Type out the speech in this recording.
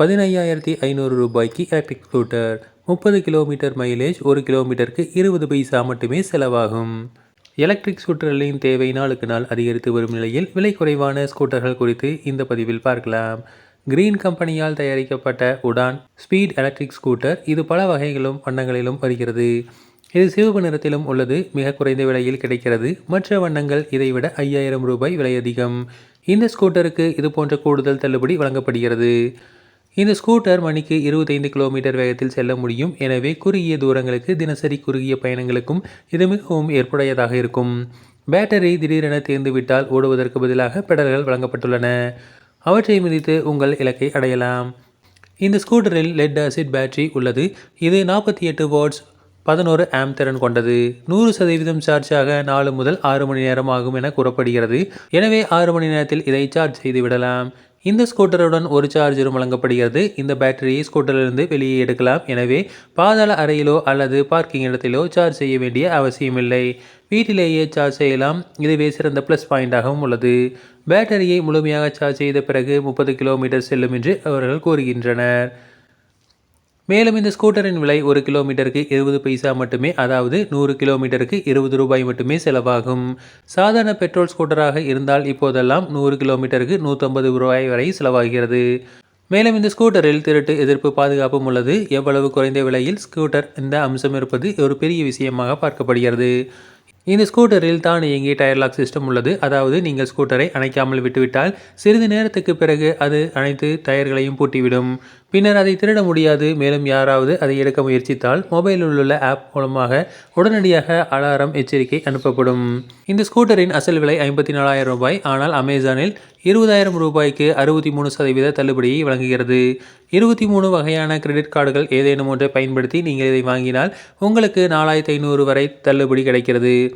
பதினையாயிரத்தி ஐநூறு ரூபாய்க்கு electric scooter முப்பது கிலோமீட்டர் மைலேஜ் ஒரு கிலோமீட்டருக்கு இருபது பைசா மட்டுமே செலவாகும். எலக்ட்ரிக் ஸ்கூட்டர்களின் தேவை நாளுக்கு நாள் அதிகரித்து வரும் நிலையில் விலை குறைவான ஸ்கூட்டர்கள் குறித்து இந்த பதிவில் பார்க்கலாம். கிரீன் கம்பெனியால் தயாரிக்கப்பட்ட உடான் ஸ்பீட் எலக்ட்ரிக் ஸ்கூட்டர் இது பல வகைகளும் வண்ணங்களிலும் வருகிறது. இது சிவப்பு நிறத்திலும் உள்ளது மிக குறைந்த விலையில் கிடைக்கிறது. மற்ற வண்ணங்கள் இதைவிட ஐயாயிரம் ரூபாய் விலை அதிகம். இந்த ஸ்கூட்டருக்கு இது போன்ற கூடுதல் தள்ளுபடி வழங்கப்படுகிறது. இந்த ஸ்கூட்டர் மணிக்கு இருபத்தைந்து கிலோமீட்டர் வேகத்தில் செல்ல முடியும். எனவே குறுகிய தூரங்களுக்கு தினசரி குறுகிய பயணங்களுக்கும் இது மிகவும் ஏற்புடையதாக இருக்கும். பேட்டரி திடீரென தேர்ந்துவிட்டால் ஓடுவதற்கு பதிலாக பெடல்கள் வழங்கப்பட்டுள்ளன. அவற்றை மிதித்து உங்கள் இலக்கை அடையலாம். இந்த ஸ்கூட்டரில் லெட் ஆசிட் பேட்டரி உள்ளது. இது நாற்பத்தி எட்டு வாட்ஸ் பதினோரு ஆம் திறன் கொண்டது. நூறு சதவீதம் சார்ஜாக நாலு முதல் ஆறு மணி நேரம் ஆகும் என கூறப்படுகிறது. எனவே ஆறு மணி நேரத்தில் இதை சார்ஜ் செய்து விடலாம் இந்த ஸ்கூட்டருடன் ஒரு சார்ஜரும் வழங்கப்படுகிறது. இந்த பேட்டரியை ஸ்கூட்டரிலிருந்து வெளியே எடுக்கலாம். எனவே பாதாள அறையிலோ அல்லது பார்க்கிங் இடத்திலோ சார்ஜ் செய்ய வேண்டிய அவசியமில்லை. வீட்டிலேயே சார்ஜ் செய்யலாம். இதுவே சிறந்த ப்ளஸ் பாயிண்டாகவும் உள்ளது. பேட்டரியை முழுமையாக சார்ஜ் செய்த பிறகு முப்பது கிலோமீட்டர் செல்லும் என்று அவர்கள் கூறுகின்றனர். மேலும் இந்த ஸ்கூட்டரின் விலை ஒரு கிலோமீட்டருக்கு இருபது பைசா மட்டுமே அதாவது நூறு கிலோமீட்டருக்கு இருபது ரூபாய் மட்டுமே செலவாகும். சாதாரண பெட்ரோல் ஸ்கூட்டராக இருந்தால் இப்போதெல்லாம் நூறு கிலோமீட்டருக்கு நூற்றம்பது ரூபாய் வரை செலவாகிறது. மேலும் இந்த ஸ்கூட்டரில் திருட்டு எதிர்ப்பு பாதுகாப்பும் உள்ளது. எவ்வளவு குறைந்த விலையில் ஸ்கூட்டர் இந்த அம்சம் இருப்பது ஒரு பெரிய விஷயமாக பார்க்கப்படுகிறது. இந்த ஸ்கூட்டரில் தான் இயங்கி டயர் லாக் சிஸ்டம் உள்ளது. அதாவது நீங்கள் ஸ்கூட்டரை அணைக்காமல் விட்டுவிட்டால் சிறிது நேரத்துக்கு பிறகு அது அனைத்து டயர்களையும் பூட்டிவிடும். பின்னர் அதை திருட முடியாது. மேலும் யாராவது அதை எடுக்க முயற்சித்தால் மொபைலில் உள்ள ஆப் மூலமாக உடனடியாக அலாரம் எச்சரிக்கை அனுப்பப்படும். இந்த ஸ்கூட்டரின் அசல் விலை ஐம்பத்தி நாலாயிரம் ரூபாய். ஆனால் அமேசானில் இருபதாயிரம் ரூபாய்க்கு அறுபத்தி மூணு சதவீத தள்ளுபடியை வழங்குகிறது. இருபத்தி மூணு வகையான கிரெடிட் கார்டுகள் ஏதேனும் ஒன்றை பயன்படுத்தி நீங்கள் இதை வாங்கினால் உங்களுக்கு நாலாயிரத்தி ஐநூறு வரை தள்ளுபடி கிடைக்கிறது.